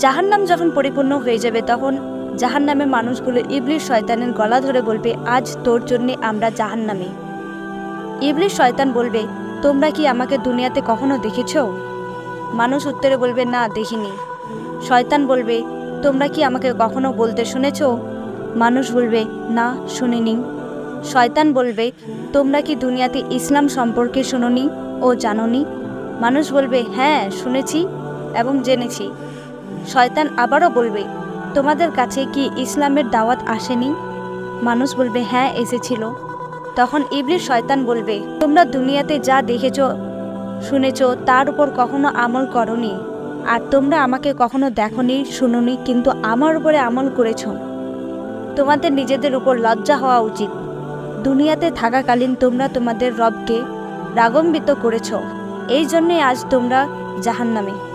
জাহান্নাম যখন পরিপূর্ণ হয়ে যাবে, তখন জাহান্নামে মানুষগুলো ইবলিশ শয়তানের গলা ধরে বলবে, আজ তোর জন্যে আমরা জাহান্নামে। ইবলিশ শয়তান বলবে, তোমরা কি আমাকে দুনিয়াতে কখনো দেখেছ? মানুষ উত্তরে বলবে, না, দেখিনি। শয়তান বলবে, তোমরা কি আমাকে কখনো বলতে শুনেছ? মানুষ বলবে, না, শুনিনি। শয়তান বলবে, তোমরা কি দুনিয়াতে ইসলাম সম্পর্কে শুনোনি ও জানোনি? মানুষ বলবে হ্যাঁ শুনেছি এবং জেনেছি। শয়তান আবারও বলবে, তোমাদের কাছে কি ইসলামের দাওয়াত আসেনি? মানুষ বলবে হ্যাঁ এসেছিল। তখন ইবলিশ শয়তান বলবে, তোমরা দুনিয়াতে যা দেখেছ, শুনেছ, তার উপর কখনো আমল করনি। আর তোমরা আমাকে কখনো দেখনি, শুনোনি, কিন্তু আমার উপরে আমল করেছ। তোমাদের নিজেদের উপর লজ্জা হওয়া উচিত। দুনিয়াতে থাকাকালীন তোমরা তোমাদের রবকে রাগম্বিত করেছ। এই জন্যে আজ তোমরা জাহান্নামে।